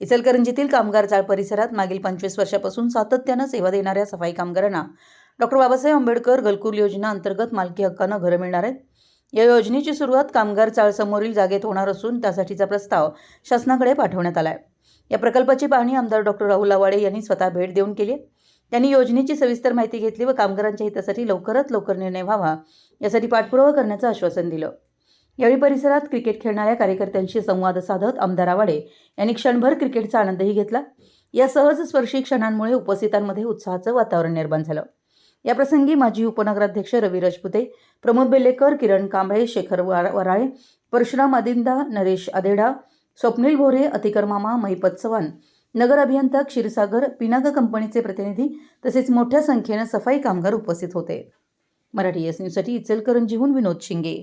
इचलकरंजीतील कामगार चाळ परिसरात मागील पंचवीस वर्षापासून सातत्यानं सेवा देणाऱ्या सफाई कामगारांना डॉक्टर बाबासाहेब आंबेडकर घरकुल योजना अंतर्गत मालकी हक्कानं घरं मिळणार आहेत. या योजनेची सुरुवात कामगार चाळसमोरील जागेत होणार असून त्यासाठीचा प्रस्ताव शासनाकडे पाठवण्यात आला आहे या प्रकल्पाची पाहणी आमदार डॉक्टर राहुल आवाडे यांनी स्वतः भेट देऊन केली त्यांनी योजनेची सविस्तर माहिती घेतली व कामगारांच्या हितासाठी लवकरात लवकर निर्णय व्हावा यासाठी पाठपुरावा करण्याचं आश्वासन दिलं. यावेळी परिसरात क्रिकेट खेळणाऱ्या कार्यकर्त्यांशी संवाद साधत आमदार आवाडे यांनी क्षणभर क्रिकेटचा आनंदही घेतला. या सहज स्पर्शी क्षणांमुळे उपस्थितांमध्ये उत्साहाचं वातावरण निर्माण झालं. याप्रसंगी माजी उपनगराध्यक्ष रवी राजपुते प्रमोद बेल्लेकर किरण कांबळे शेखर वराळे परशुराम आदिंदा नरेश आदेडा स्वप्नील भोरे अतिकर मामा महिपत चव्हाण नगर अभियंता क्षीरसागर पिनाका कंपनीचे प्रतिनिधी तसेच मोठ्या संख्येनं सफाई कामगार उपस्थित होते. मराठी एस न्यूजसाठी इचलकरंजीहून विनोद शिंगे.